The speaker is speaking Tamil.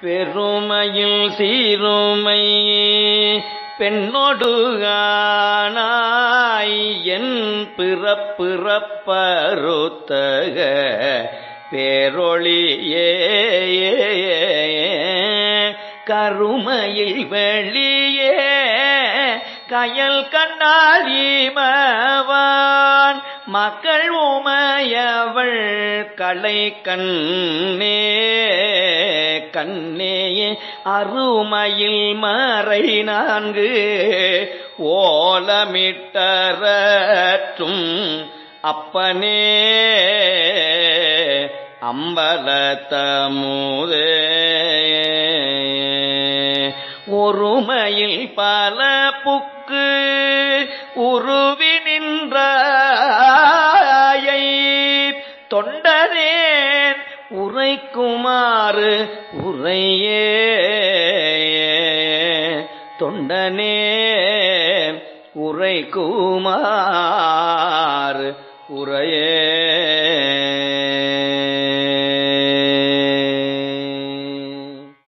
பெருமையில் சீருமை பெண்ணொடுகானாய் என் பிறப்பிறப்பருத்தக பேரொளியே கருமையில் வெளியே கயல் கண்ணால் மக்கள் உமையவள் கலை கண்ணே கண்ணேயே அருமையில் மறை நான்கு ஓலமிட்டரற்றும் அப்பனே அம்பலத்தமுதே. ஒருமையில் பல புக்கு உருவி நின்ற உரைக்குமாறு உரையே. தொண்டனே உரைக்குமாறு உரையே.